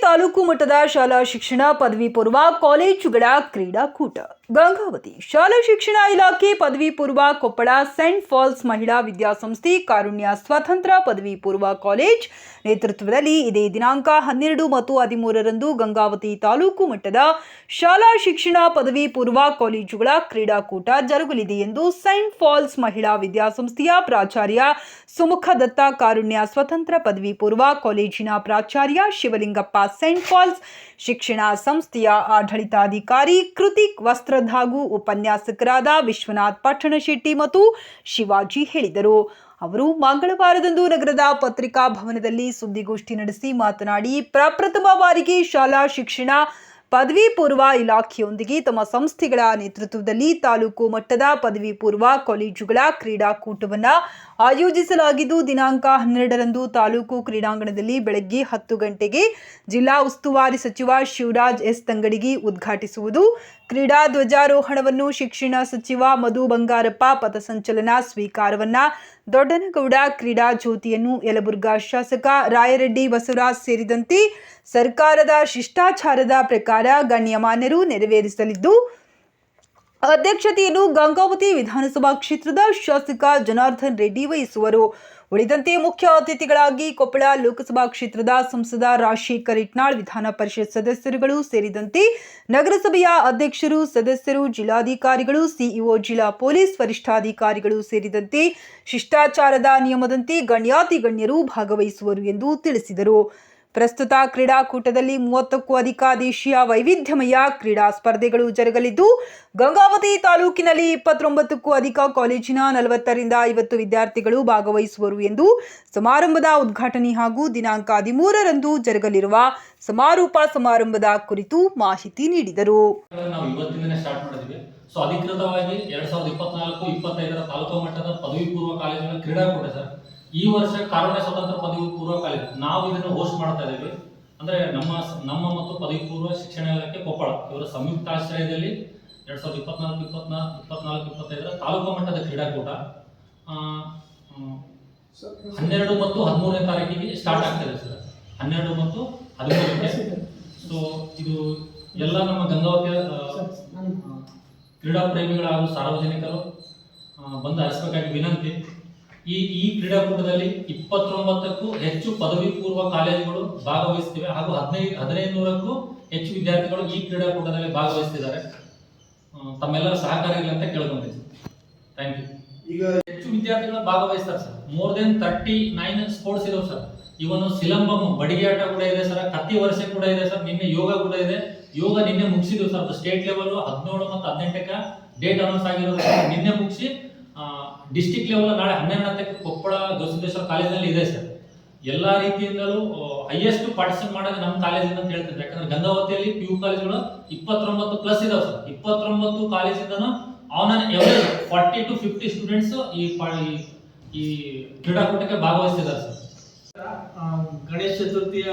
ತಾಲೂಕು ಮಟ್ಟದ ಶಾಲಾ ಶಿಕ್ಷಣ ಪದವಿ ಪೂರ್ವ ಕಾಲೇಜುಗಳ ಕ್ರೀಡಾಕೂಟ. ಗಂಗಾವತಿ ಶಾಲಾ ಶಿಕ್ಷಣ ಇಲಾಖೆ ಪದವಿ ಪೂರ್ವ ಕೊಪ್ಪಳ ಸೆಂಟ್ ಫಾಲ್ಸ್ ಮಹಿಳಾ ವಿದ್ಯಾಸಂಸ್ಥೆ ಕಾರುಣ್ಯ ಸ್ವತಂತ್ರ ಪದವಿ ಪೂರ್ವ ಕಾಲೇಜ್ ನೇತೃತ್ವದಲ್ಲಿ ಇದೇ ದಿನಾಂಕ ಹನ್ನೆರಡು ಮತ್ತು ಹದಿಮೂರರಂದು ಗಂಗಾವತಿ ತಾಲೂಕು ಮಟ್ಟದ ಶಾಲಾ ಶಿಕ್ಷಣ ಪದವಿ ಪೂರ್ವ ಕಾಲೇಜುಗಳ ಕ್ರೀಡಾಕೂಟ ಜರುಗಲಿದೆ ಎಂದು ಸೈಂಟ್ ಫಾಲ್ಸ್ ಮಹಿಳಾ ವಿದ್ಯಾಸಂಸ್ಥೆಯ ಪ್ರಾಚಾರ್ಯ ಸುಮುಖ ದತ್ತ ಕಾರುಣ್ಯ ಸ್ವತಂತ್ರ ಪದವಿ ಪೂರ್ವ ಕಾಲೇಜಿನ ಪ್ರಾಚಾರ್ಯ ಶಿವಲಿಂಗಪ್ಪ ಸೆಂಟ್ ಫಾಲ್ಸ್ ಶಿಕ್ಷಣ ಸಂಸ್ಥೆಯ ಆಡಳಿತಾಧಿಕಾರಿ ಕೃತಿಕ್ ವಸ್ತ್ರಧಾಗು ಉಪನ್ಯಾಸಕರಾದ ವಿಶ್ವನಾಥ್ ಪಟ್ಟಣಶೆಟ್ಟಿ ಮತ್ತು ಶಿವಾಜಿ ಹೇಳಿದರು. ಅವರು ಮಂಗಳವಾರದಂದು ನಗರದ ಪತ್ರಿಕಾ ಭವನದಲ್ಲಿ ಸುದ್ದಿಗೋಷ್ಠಿ ನಡೆಸಿ ಮಾತನಾಡಿ, ಪ್ರಪ್ರಥಮ ಬಾರಿಗೆ ಶಾಲಾ ಶಿಕ್ಷಣ, ಪದವಿ ಪೂರ್ವ ಇಲಾಖೆಯೊಂದಿಗೆ ತಮ್ಮ ಸಂಸ್ಥೆಗಳ ನೇತೃತ್ವದಲ್ಲಿ ತಾಲೂಕು ಮಟ್ಟದ ಪದವಿ ಪೂರ್ವ ಕಾಲೇಜುಗಳ ಕ್ರೀಡಾಕೂಟವನ್ನು ಆಯೋಜಿಸಲಾಗಿದ್ದು, ದಿನಾಂಕ ಹನ್ನೆರಡರಂದು ತಾಲೂಕು ಕ್ರೀಡಾಂಗಣದಲ್ಲಿ ಬೆಳಗ್ಗೆ ಹತ್ತು ಗಂಟೆಗೆ ಜಿಲ್ಲಾ ಉಸ್ತುವಾರಿ ಸಚಿವ ಶಿವರಾಜ್ ಎಸ್ ತಂಗಡಿಗಿ ಉದ್ಘಾಟಿಸುವುದು ಕ್ರೀಡಾ ಧ್ವಜಾರೋಹಣವನ್ನು ಶಿಕ್ಷಣ ಸಚಿವ ಮಧು ಬಂಗಾರಪ್ಪ ಪಥಸಂಚಲನ ಸ್ವೀಕಾರವನ್ನ ದೊಡ್ಡನಗೌಡ ಕ್ರೀಡಾ ಜ್ಯೋತಿಯನ್ನು ಯಲಬುರ್ಗಾ ಶಾಸಕ ರಾಯರೆಡ್ಡಿ ಬಸವರಾಜ್ ಸೇರಿದಂತೆ ಸರ್ಕಾರದ ಶಿಷ್ಟಾಚಾರದ ಪ್ರಕಾರ ಗಣ್ಯಮಾನ್ಯರು ನೆರವೇರಿಸಲಿದ್ದು ಅಧ್ಯಕ್ಷತೆಯನ್ನು ಗಂಗಾವತಿ ವಿಧಾನಸಭಾ ಕ್ಷೇತ್ರದ ಶಾಸಕ ಜನಾರ್ದನ್ ರೆಡ್ಡಿ ವಹಿಸುವರು. ಉಳಿದಂತೆ ಮುಖ್ಯ ಅತಿಥಿಗಳಾಗಿ ಕೊಪ್ಪಳ ಲೋಕಸಭಾ ಕ್ಷೇತ್ರದ ಸಂಸದ ರಾಜಶೇಖರ್ ಇಟ್ನಾಳ್, ವಿಧಾನ ಪರಿಷತ್ ಸದಸ್ಯರುಗಳು ಸೇರಿದಂತೆ ನಗರಸಭೆಯ ಅಧ್ಯಕ್ಷರು, ಸದಸ್ಯರು, ಜಿಲ್ಲಾಧಿಕಾರಿಗಳು, ಸಿಇಒ, ಜಿಲ್ಲಾ ಪೊಲೀಸ್ ವರಿಷ್ಠಾಧಿಕಾರಿಗಳು ಸೇರಿದಂತೆ ಶಿಷ್ಟಾಚಾರದ ನಿಯಮದಂತೆ ಗಣ್ಯಾತಿ ಗಣ್ಯರು ಭಾಗವಹಿಸುವರು ಎಂದು ತಿಳಿಸಿದರು. ಪ್ರಸ್ತುತ ಕ್ರೀಡಾಕೂಟದಲ್ಲಿ ಮೂವತ್ತಕ್ಕೂ ಅಧಿಕ ದೇಶೀಯ ವೈವಿಧ್ಯಮಯ ಕ್ರೀಡಾ ಸ್ಪರ್ಧೆಗಳು ಜರುಗಲಿದ್ದು, ಗಂಗಾವತಿ ತಾಲೂಕಿನಲ್ಲಿ ಇಪ್ಪತ್ತೊಂಬತ್ತಕ್ಕೂ ಅಧಿಕ ಕಾಲೇಜಿನ ನಲವತ್ತರಿಂದ ಐವತ್ತು ವಿದ್ಯಾರ್ಥಿಗಳು ಭಾಗವಹಿಸುವರು ಎಂದು ಸಮಾರಂಭದ ಉದ್ಘಾಟನೆ ಹಾಗೂ ದಿನಾಂಕ ಹದಿಮೂರರಂದು ಜರುಗಲಿರುವ ಸಮಾರೋಪ ಸಮಾರಂಭದ ಕುರಿತು ಮಾಹಿತಿ ನೀಡಿದರು. ಸೊ ಅಧಿಕೃತವಾಗಿ ಎರಡ್ ಸಾವಿರದ ಇಪ್ಪತ್ನಾಲ್ಕು, ಇಪ್ಪತ್ತೈದರ ತಾಲೂಕು ಮಟ್ಟದ ಪದವಿ ಪೂರ್ವ ಕಾಲೇಜಿನ ಕ್ರೀಡಾಕೂಟ ಸರ್. ಈ ವರ್ಷ ಕಾರ್ಮಿಕ ಸ್ವತಂತ್ರ ಪದವಿ ಪೂರ್ವ ಕಾಲೇಜು. ನಾವು ಇದನ್ನು ಹೋಸ್ಟ್ ಮಾಡ್ತಾ ಇದ್ದೀವಿ. ಅಂದ್ರೆ ನಮ್ಮ ನಮ್ಮ ಮತ್ತು ಪದವಿ ಪೂರ್ವ ಶಿಕ್ಷಣ ಇಲಾಖೆ ಕೊಪ್ಪಳ. ಇವರ ಸಂಯುಕ್ತ ಆಶ್ರಯದಲ್ಲಿ ಎರಡ್ ಸಾವಿರದ ಇಪ್ಪತ್ನಾಲ್ಕು ಇಪ್ಪತ್ನಾಲ್ಕು ಇಪ್ಪತ್ನಾಲ್ಕು ಇಪ್ಪತ್ತೈದರ ತಾಲೂಕು ಮಟ್ಟದ ಕ್ರೀಡಾಕೂಟ ಹನ್ನೆರಡು ಮತ್ತು ಹದಿಮೂರನೇ ತಾರೀಕಿಗೆ ಸ್ಟಾರ್ಟ್ ಆಗ್ತದೆ ಸರ್. ಹನ್ನೆರಡು ಮತ್ತು ಹದಿಮೂರಕ್ಕೆ. ಸೊ ಇದು ಎಲ್ಲ ನಮ್ಮ ಗಂಗಾವತಿಯ ಕ್ರೀಡಾ ಪ್ರೇಮಿಗಳ ಹಾಗೂ ಸಾರ್ವಜನಿಕರು ಬಂದು ಹರಿಸಬೇಕಾಗಿ ವಿನಂತಿ. ಈ ಈ ಕ್ರೀಡಾಕೂಟದಲ್ಲಿ ಇಪ್ಪತ್ತೊಂಬತ್ತಕ್ಕೂ ಹೆಚ್ಚು ಪದವಿ ಪೂರ್ವ ಕಾಲೇಜುಗಳು ಭಾಗವಹಿಸುತ್ತಿವೆ ಹಾಗೂ ಹದಿನೈದು ಹದಿನೈದು ನೂರಕ್ಕೂ ಹೆಚ್ಚು ವಿದ್ಯಾರ್ಥಿಗಳು ಈ ಕ್ರೀಡಾಕೂಟದಲ್ಲಿ ಭಾಗವಹಿಸ್ತಿದ್ದಾರೆ. ಆ, ತಮ್ಮೆಲ್ಲರ ಸಹಕಾರ ಇಲ್ಲ ಅಂತ ಕೇಳ್ಕೊಂಡಿದ್ದೆ. ಥ್ಯಾಂಕ್ ಯು ಈಗ ಹೆಚ್ಚು ವಿದ್ಯಾರ್ಥಿಗಳು ಭಾಗವಹಿಸ್ತಾರೆ sir. More than thirty nine sports ಇದಾವೆ ಸರ್. ಇವನು ಸಿಲಂಬಮ್ ಬಡಿಗೆ ಆಟ ಕೂಡ ಇದೆ ಸರ್. ಕತ್ತಿ ವರ್ಷ ಕೂಡ ಇದೆ ಸರ್. ನಿನ್ನೆ ಯೋಗ ಕೂಡ ಇದೆ. ಯೋಗ ನಿನ್ನೆ ಮುಗಿಸಿದ್ವಿ ಸರ್. ಅದು ಸ್ಟೇಟ್ ಲೆವೆಲ್ ಹದಿನೇಳು ಮತ್ತು ಹದಿನೆಂಟಕ್ಕೆ ಡೇಟ್ ಅನೌನ್ಸ್ ಆಗಿರೋದು ನಿನ್ನೆ ಮುಗಿಸಿ ಡಿಸ್ಟಿಕ್ ಲೆವೆಲ್ ನಾಳೆ ಹನ್ನೆರಡು ಕೊಪ್ಪಳ ಗವಿಸಿದ್ದೇಶ್ವರ ಕಾಲೇಜಲ್ಲಿ ಇದೆ ಸರ್. ಎಲ್ಲ ರೀತಿಯಿಂದಲೂ ಹೈಯೆಸ್ಟ್ ಪಾರ್ಟಿಸಿಪೇಟ್ ಮಾಡೋದು ನಮ್ಮ ಕಾಲೇಜಿಂದ ಅಂತ ಹೇಳ್ತಾರೆ. ಯಾಕಂದ್ರೆ ಗಂಗಾವತಿಯಲ್ಲಿ ಪಿ ಯು ಕಾಲೇಜುಗಳು ಇಪ್ಪತ್ತೊಂಬತ್ತು ಪ್ಲಸ್ ಇದಾವೆ ಸರ್. ಇಪ್ಪತ್ತೊಂಬತ್ತು ಕಾಲೇಜಿಂದನೂ on an average forty to fifty students ಈ- ಈ ಕ್ರೀಡಾಕೂಟಕ್ಕೆ ಭಾಗವಹಿಸಿದ್ದಾರೆ ಸರ್. ಗಣೇಶ ಚತುರ್ಥಿಯ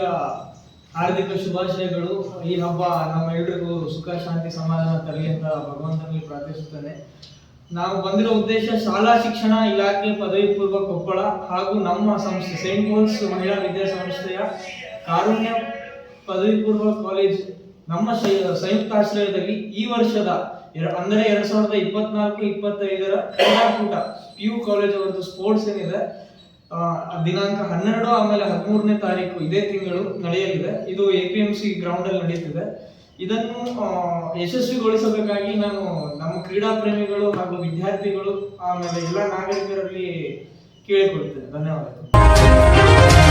ಹಾರ್ದಿಕ ಶುಭಾಶಯಗಳು. ಈ ಹಬ್ಬ ನಮ್ಮ ಎಲ್ರಿಗೂ ಸುಖ, ಶಾಂತಿ, ಸಮಾಧಾನ ತರಲಿ ಅಂತ ಭಗವಂತನಲ್ಲಿ ಪ್ರಾರ್ಥಿಸುತ್ತೇನೆ. ನಾವು ಬಂದಿರೋ ಉದ್ದೇಶ ಶಾಲಾ ಶಿಕ್ಷಣ ಇಲಾಖೆ ಪದವಿ ಪೂರ್ವ ಕೊಪ್ಪಳ ಹಾಗೂ ನಮ್ಮ ಸಂಸ್ಥೆ ಸೇಂಟ್ ಪೋಲ್ಸ್ ಮಹಿಳಾ ವಿದ್ಯಾಸಂಸ್ಥೆಯ ಕಾರುಣ್ಯ ಪದವಿ ಪೂರ್ವ ಕಾಲೇಜ್ ನಮ್ಮ ಸಂಯುಕ್ತ ಆಶ್ರಯದಲ್ಲಿ ಈ ವರ್ಷದ ಅಂದರೆ ಎರಡ್ ಸಾವಿರದ ಇಪ್ಪತ್ನಾಲ್ಕು, ಇಪ್ಪತ್ತೈದರ ಕ್ರೀಡಾಕೂಟ ಪಿ ಯು ಕಾಲೇಜ್ ಅವರದ್ದು ಸ್ಪೋರ್ಟ್ಸ್ ಏನಿದೆ ದಿನಾಂಕ ಹನ್ನೆರಡು, ಆಮೇಲೆ ಹದಿಮೂರನೇ ತಾರೀಕು ಇದೇ ತಿಂಗಳು ನಡೆಯಲಿದೆ. ಇದು A P M C ground ಅಲ್ಲಿ ನಡೆಯುತ್ತಿದೆ. ಇದನ್ನು ಯಶಸ್ವಿಗೊಳಿಸಬೇಕಾಗಿ ನಾನು ನಮ್ಮ ಕ್ರೀಡಾ ಪ್ರೇಮಿಗಳು ಹಾಗೂ ವಿದ್ಯಾರ್ಥಿಗಳು ಆಮೇಲೆ ಎಲ್ಲ ನಾಗರಿಕರಲ್ಲಿ ಕೇಳಿಕೊಳ್ತೇನೆ. ಧನ್ಯವಾದಗಳು.